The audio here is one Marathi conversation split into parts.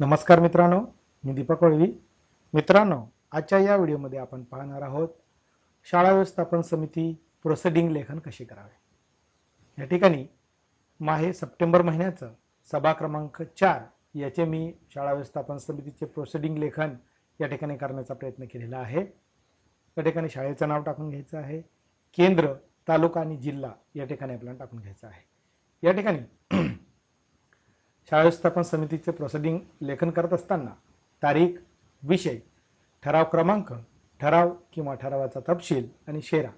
नमस्कार मित्रांनो मी दीपक वळवी. मित्रांनो आजच्या या व्हिडिओमध्ये आपण पाहणार आहोत शाळा व्यवस्थापन समिती प्रोसिडिंग लेखन कसे करावे? या ठिकाणी माहे सप्टेंबर महिन्याचं सभा क्रमांक चार याचे मी शाळा व्यवस्थापन समितीचे प्रोसिडिंग लेखन या ठिकाणी करण्याचा प्रयत्न केलेला आहे. या ठिकाणी शाळेचं नाव टाकून घ्यायचं आहे. केंद्र तालुका आणि जिल्हा या ठिकाणी आपल्याला टाकून घ्यायचं आहे. या ठिकाणी शाळा व्यवस्थापन समितीचे प्रोसिडिंग लेखन करत असताना तारीख विषय ठराव क्रमांक ठराव किंवा ठरावाचा तपशील आणि शेरा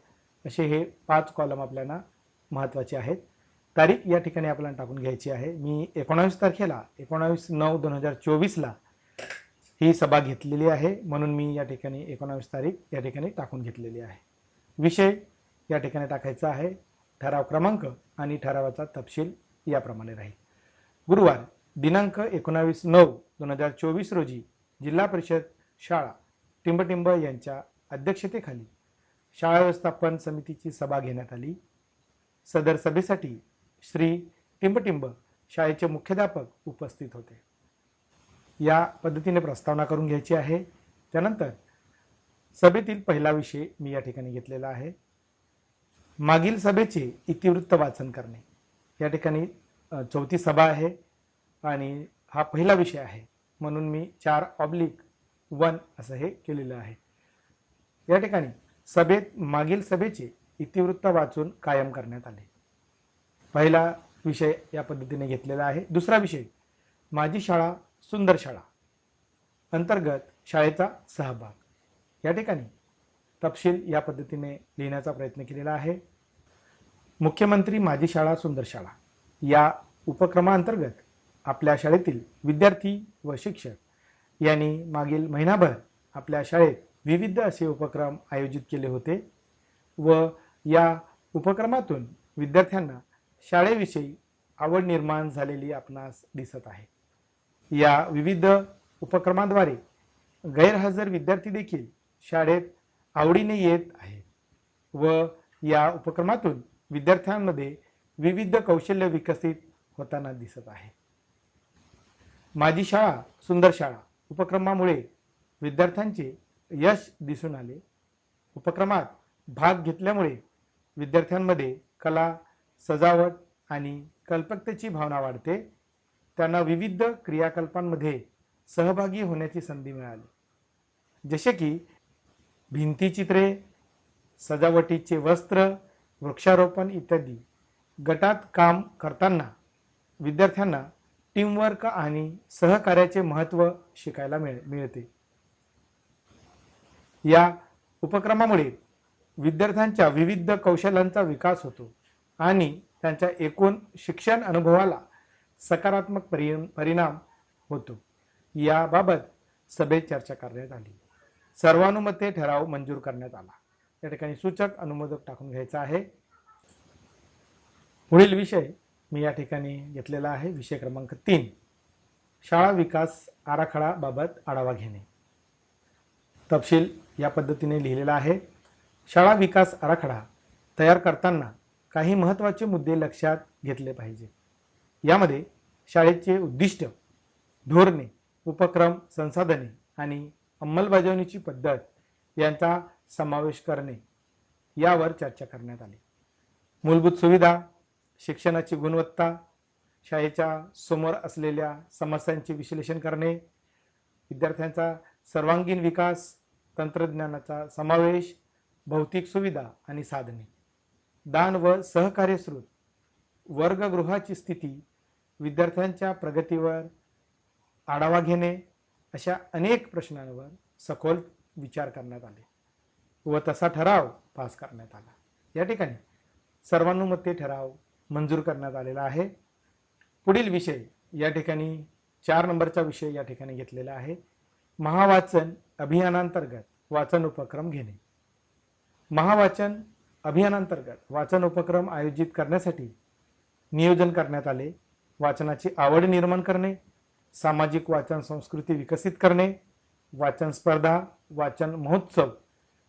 असे हे पाच कॉलम आपल्याला महत्त्वाचे आहेत. तारीख या ठिकाणी आपल्याला टाकून घ्यायची आहे. मी एकोणावीस तारखेला एकोणावीस नऊ दोन हजार चोवीसला ही सभा घेतलेली आहे. म्हणून मी या ठिकाणी एकोणावीस तारीख या ठिकाणी टाकून घेतलेली आहे. विषय या ठिकाणी टाकायचा आहे. ठराव क्रमांक आणि ठरावाचा तपशील याप्रमाणे राहील. गुरुवार दिनांक एकोणावीस नऊ दोन हजार चोवीस रोजी जिल्हा परिषद शाळा टिंबटिंब यांच्या अध्यक्षतेखाली शाळा व्यवस्थापन समितीची सभा घेण्यात आली. सदर सभेसाठी श्री टिंबटिंब शाळेचे मुख्याध्यापक उपस्थित होते. या पद्धतीने प्रस्तावना करून घ्यायची आहे. त्यानंतर सभेतील पहिला विषय मी या ठिकाणी घेतलेला आहे. मागील सभेचे इतिवृत्त वाचन करणे. या ठिकाणी चौथी सभा आहे. आणि हा पहिला विषय आहे. म्हणून मी चार ऑब्लिक वन असं हे केलेलं आहे. या ठिकाणी सभेत मागील सभेचे इतिवृत्त वाचून कायम करण्यात आले. पहिला विषय या पद्धतीने घेतलेला आहे. दुसरा विषय माझी शाळा सुंदर शाळा. अंतर्गत शाळेचा सहभाग. या ठिकाणी तपशील या पद्धतीने लिहिण्याचा प्रयत्न केलेला आहे. मुख्यमंत्री माझी शाळा सुंदर शाळा. या उपक्रमाअंतर्गत आपल्या शाळेतील विद्यार्थी व शिक्षक यांनी मागील महिनाभर आपल्या शाळेत विविध असे उपक्रम आयोजित केले होते व या उपक्रमातून विद्यार्थ्यांना शाळेविषयी आवड निर्माण झालेली आपणास दिसत आहे. या विविध उपक्रमाद्वारे गैरहजर विद्यार्थी देखील शाळेत आवडीने येत आहेत व या उपक्रमातून विद्यार्थ्यांमध्ये विविध कौशल्य विकसित होताना दिसत आहे. माझी शाळा सुंदर शाळा. उपक्रमामुळे विद्यार्थ्यांचे यश दिसून आले. उपक्रमात भाग घेतल्यामुळे विद्यार्थ्यांमध्ये कला सजावट आणि कल्पकतेची भावना वाढते. त्यांना विविध क्रियाकल्पांमध्ये सहभागी होण्याची संधी मिळाली. जसे की भिंतीचित्रे सजावटीचे वस्त्र वृक्षारोपण इत्यादी. गटात काम करताना विद्यार्थ्यांना टीमवर्क आणि सहकार्याचे महत्त्व शिकायला मिळ मिळते. या उपक्रमामुळे विद्यार्थ्यांच्या विविध कौशल्यांचा विकास होतो आणि त्यांच्या एकूण शिक्षण अनुभवाला सकारात्मक परि परिणाम होतो. याबाबत सभेत चर्चा करण्यात आली. सर्वानुमते ठराव मंजूर करण्यात आला. या ठिकाणी सूचक अनुमोदक टाकून घ्यायचा आहे. पुढील विषय मी या ठिकाणी घेतलेला आहे विषय क्रमांक तीन. शाळा विकास आराखडाबाबत आढावा घेणे. तपशील या पद्धतीने लिहिलेला आहे. शाळा विकास आराखडा तयार करताना काही महत्त्वाचे मुद्दे लक्षात घेतले पाहिजे. यामध्ये शाळेचे उद्दिष्ट धोरणे उपक्रम संसाधने आणि अंमलबजावणीची पद्धत यांचा समावेश करणे यावर चर्चा करण्यात आली. मूलभूत सुविधा शिक्षणाची गुणवत्ता शाळेच्या समोर असलेल्या समस्यांचे विश्लेषण करणे विद्यार्थ्यांचा सर्वांगीण विकास तंत्रज्ञानाचा समावेश भौतिक सुविधा आणि साधने. दान व सहकार्यस्रोत वर्गगृहाची स्थिती विद्यार्थ्यांच्या प्रगतीवर आढावा घेणे अशा अनेक प्रश्नांवर सखोल विचार करण्यात आले व तसा ठराव पास करण्यात आला. या ठिकाणी सर्वानुमते ठराव मंजूर करण्यात आलेला आहे. पुढील विषय या ठिकाणी चार नंबरचा विषय या ठिकाणी घेतलेला आहे. महावाचन अभियानांतर्गत वाचन उपक्रम घेणे. महावाचन अभियानांतर्गत वाचन उपक्रम आयोजित करण्यासाठी नियोजन करण्यात आले. वाचनाची आवड निर्माण करणे सामाजिक वाचन संस्कृती विकसित करणे वाचन स्पर्धा वाचन महोत्सव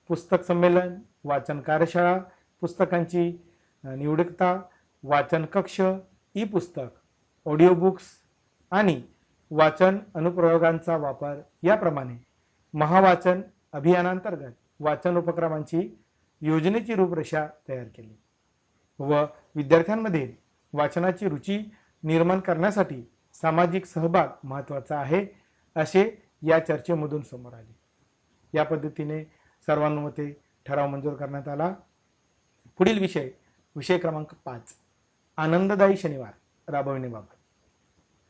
पुस्तक संमेलन वाचन कार्यशाळा पुस्तकांची निवडकता वाचन कक्ष ई पुस्तक ऑडिओ बुक्स आणि वाचन अनुप्रयोगांचा वापर याप्रमाणे महावाचन अभियानांतर्गत वाचन उपक्रमांची योजनेची रूपरेषा तयार केली व विद्यार्थ्यांमध्ये वाचनाची रुची निर्माण करण्यासाठी सामाजिक सहभाग महत्त्वाचा आहे असे या चर्चेमधून समोर आले. या पद्धतीने सर्वानुमते ठराव मंजूर करण्यात आला. पुढील विषय विषय क्रमांक पाच. आनंददायी शनिवार राबविण्याबाबत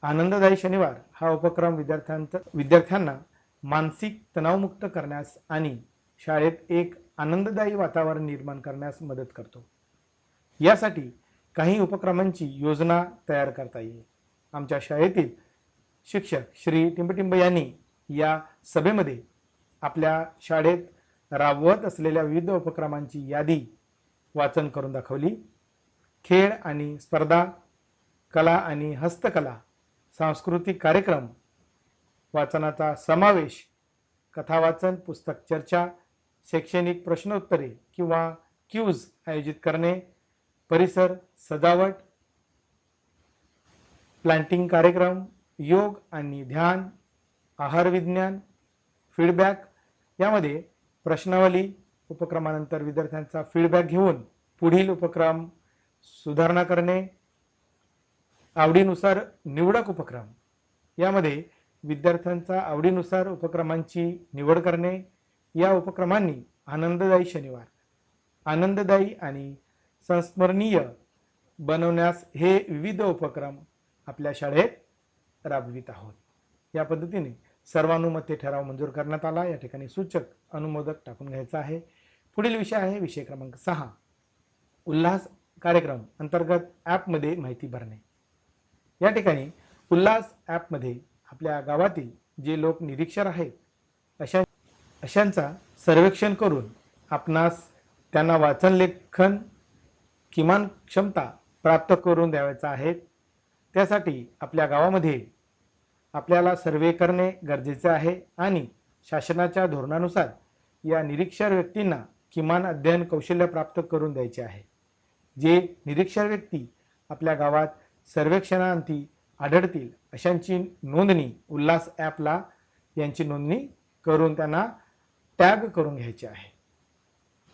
आनंददायी शनिवार हा उपक्रम विद्यार्थ्यांचा विद्यार्थ्यांना मानसिक तणावमुक्त करण्यास आणि शाळेत एक आनंददायी वातावरण निर्माण करण्यास मदत करतो. यासाठी काही उपक्रमांची योजना तयार करता येईल. आमच्या शाळेतील शिक्षक श्री टिंबटिंब यांनी या सभेमध्ये आपल्या शाळेत राबवत असलेल्या विविध उपक्रमांची यादी वाचन करून दाखवली. खेळ आणि स्पर्धा कला आणि हस्तकला सांस्कृतिक कार्यक्रम वाचनाचा समावेश कथावाचन पुस्तक चर्चा शैक्षणिक प्रश्नोत्तरे किंवा क्यूज आयोजित करणे परिसर सजावट प्लांटिंग कार्यक्रम योग आणि ध्यान आहार विज्ञान फीडबॅक यामध्ये प्रश्नावली उपक्रमानंतर विद्यार्थ्यांचा फीडबॅक घेऊन पुढील उपक्रम सुधारणा करणे आवडीनुसार निवडक उपक्रम यामध्ये विद्यार्थ्यांचा आवडीनुसार उपक्रमांची निवड करणे या उपक्रमांनी आनंददायी शनिवार आनंददायी आणि संस्मरणीय बनवण्यास हे विविध उपक्रम आपल्या शाळेत राबवित आहोत. या पद्धतीने सर्वानुमते ठराव मंजूर करण्यात आला. या ठिकाणी सूचक अनुमोदक टाकून घ्यायचा आहे. पुढील विषय आहे विषय क्रमांक सहा. उल्हास कार्यक्रम अंतर्गत ॲपमध्ये माहिती भरणे. या ठिकाणी उल्हास ॲपमध्ये आपल्या गावातील जे लोक निरीक्षर आहेत अशा अशांचा सर्वेक्षण करून आपणास त्यांना वाचन लेखन किमान क्षमता प्राप्त करून द्यावायचा आहे. त्यासाठी आपल्या गावामध्ये आपल्याला सर्वे करणे गरजेचे आहे आणि शासनाच्या धोरणानुसार या निरीक्षर व्यक्तींना किमान अध्ययन कौशल्य प्राप्त करून द्यायचे आहे. जे निरीक्षर व्यक्ती आपल्या गावात सर्वेक्षणांती आढळतील अशांची नोंदणी उल्हास ॲपला यांची नोंदणी करून त्यांना टॅग करून घ्यायचे आहे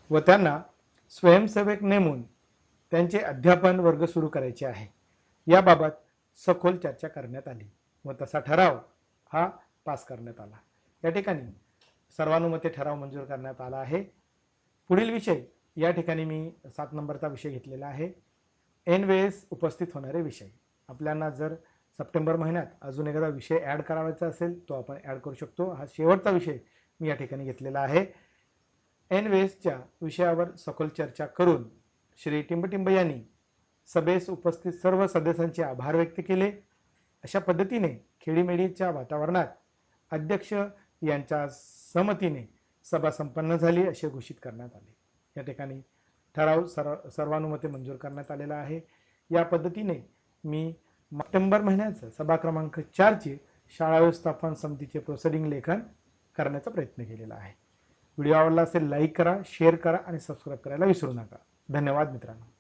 व त्यांना स्वयंसेवक नेमून त्यांचे अध्यापन वर्ग सुरू करायचे आहे. याबाबत सखोल चर्चा करण्यात आली व तसा ठराव हा पास करण्यात आला. या ठिकाणी सर्वानुमते ठराव मंजूर करण्यात आला आहे. पुढील विषय या ठिकाणी मी सात नंबरचा विषय घेतलेला आहे. एन वेळेस उपस्थित होणारे विषय. आपल्याला जर सप्टेंबर महिन्यात अजून एखादा विषय ॲड करावायचा असेल तो आपण ॲड करू शकतो. हा शेवटचा विषय मी या ठिकाणी घेतलेला आहे. एन वेसच्या विषयावर सखोल चर्चा करून श्री टिंबटिंब यांनी सभेस उपस्थित सर्व सदस्यांचे आभार व्यक्त केले. अशा पद्धतीने खेडीमेडीच्या वातावरणात अध्यक्ष यांच्या संमतीने सभा संपन्न झाली असे घोषित करण्यात आले. या ठिकाणी ठराव सर्व सर्वानुमते मंजूर करण्यात आलेला आहे. या पद्धतीने मी सप्टेंबर महिन्याचं सभा क्रमांक चारची शाळा व्यवस्थापन समितीचे प्रोसिडिंग लेखन करण्याचा प्रयत्न केलेला आहे. व्हिडिओ आवडला असेल लाईक करा शेअर करा आणि सबस्क्राईब करायला विसरू नका. धन्यवाद मित्रांनो.